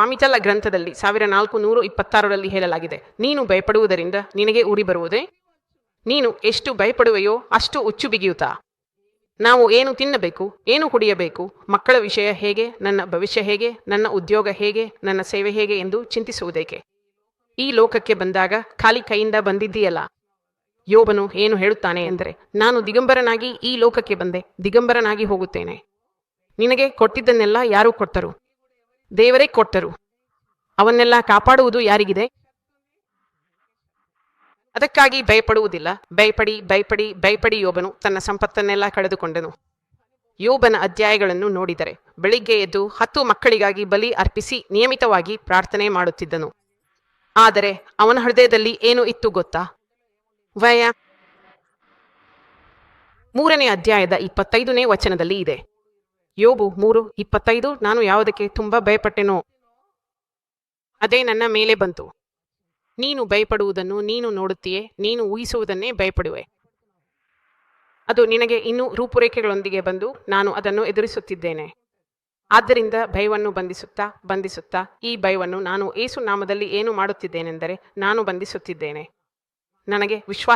ಪಾಮಿತಲ ಗ್ರಂಥದಲ್ಲಿ ಸಾವಿರ ನಾಲ್ಕು ನೂರು ಇಪ್ಪತ್ತಾರರಲ್ಲಿ ಹೇಳಲಾಗಿದೆ, ನೀನು ಭಯಪಡುವುದರಿಂದ ನಿನಗೆ ಉರಿ ಬರುವುದೇ? ನೀನು ಎಷ್ಟು ಭಯಪಡುವೆಯೋ ಅಷ್ಟು ಉಚ್ಚು ಬಿಗಿಯುತ್ತಾ? ನಾವು ಏನು ತಿನ್ನಬೇಕು, ಏನು ಕುಡಿಯಬೇಕು, ಮಕ್ಕಳ ವಿಷಯ ಹೇಗೆ, ನನ್ನ ಭವಿಷ್ಯ ಹೇಗೆ, ನನ್ನ ಉದ್ಯೋಗ ಹೇಗೆ, ನನ್ನ ಸೇವೆ ಹೇಗೆ ಎಂದು ಚಿಂತಿಸುವುದೇಕೆ? ಈ ಲೋಕಕ್ಕೆ ಬಂದಾಗ ಖಾಲಿ ಕೈಯಿಂದ ಬಂದಿದ್ದೀಯಲ್ಲ? ಯೋಬನು ಏನು ಹೇಳುತ್ತಾನೆ ಎಂದರೆ, ನಾನು ದಿಗಂಬರನಾಗಿ ಈ ಲೋಕಕ್ಕೆ ಬಂದೆ, ದಿಗಂಬರನಾಗಿ ಹೋಗುತ್ತೇನೆ. ನಿನಗೆ ಕೊಟ್ಟಿದ್ದನ್ನೆಲ್ಲ ಯಾರು ಕೊಟ್ಟರು? ದೇವರೇ ಕೊಟ್ಟರು. ಅವನ್ನೆಲ್ಲ ಕಾಪಾಡುವುದು ಯಾರಿಗಿದೆ? ಅದಕ್ಕಾಗಿ ಭಯಪಡುವುದಿಲ್ಲ. ಭಯಪಡಿ ಭಯಪಡಿ ಭಯಪಡಿ ಯೋಬನು ತನ್ನ ಸಂಪತ್ತನ್ನೆಲ್ಲ ಕಳೆದುಕೊಂಡನು. ಯೋಬನ ಅಧ್ಯಾಯಗಳನ್ನು ನೋಡಿದರೆ ಬೆಳಿಗ್ಗೆ ಎದ್ದು ಹತ್ತು ಮಕ್ಕಳಿಗಾಗಿ ಬಲಿ ಅರ್ಪಿಸಿ ನಿಯಮಿತವಾಗಿ ಪ್ರಾರ್ಥನೆ ಮಾಡುತ್ತಿದ್ದನು. ಆದರೆ ಅವನ ಹೃದಯದಲ್ಲಿ ಏನು ಇತ್ತು ಗೊತ್ತಾ? ವಯ. ಮೂರನೇ ಅಧ್ಯಾಯದ ಇಪ್ಪತ್ತೈದನೇ ವಚನದಲ್ಲಿ ಇದೆ. ಯೋಬು ಮೂರು, ಇಪ್ಪತ್ತೈದು, ನಾನು ಯಾವುದಕ್ಕೆ ತುಂಬ ಭಯಪಟ್ಟೆನೋ ಅದೇ ನನ್ನ ಮೇಲೆ ಬಂತು. ನೀನು ಭಯಪಡುವುದನ್ನು ನೀನು ನೋಡುತ್ತೀಯೇ, ನೀನು ಊಹಿಸುವುದನ್ನೇ ಭಯಪಡುವೆ. ಅದು ನಿನಗೆ ಇನ್ನೂ ರೂಪುರೇಖೆಗಳೊಂದಿಗೆ ಬಂದು ನಾನು ಅದನ್ನು ಎದುರಿಸುತ್ತಿದ್ದೇನೆ. ಆದ್ದರಿಂದ ಭಯವನ್ನು ಬಂಧಿಸುತ್ತಾ ಬಂಧಿಸುತ್ತಾ, ಈ ಭಯವನ್ನು ನಾನು ಏಸು ನಾಮದಲ್ಲಿ ಏನು ಮಾಡುತ್ತಿದ್ದೇನೆಂದರೆ ನಾನು ಬಂಧಿಸುತ್ತಿದ್ದೇನೆ. ನನಗೆ ವಿಶ್ವಾಸ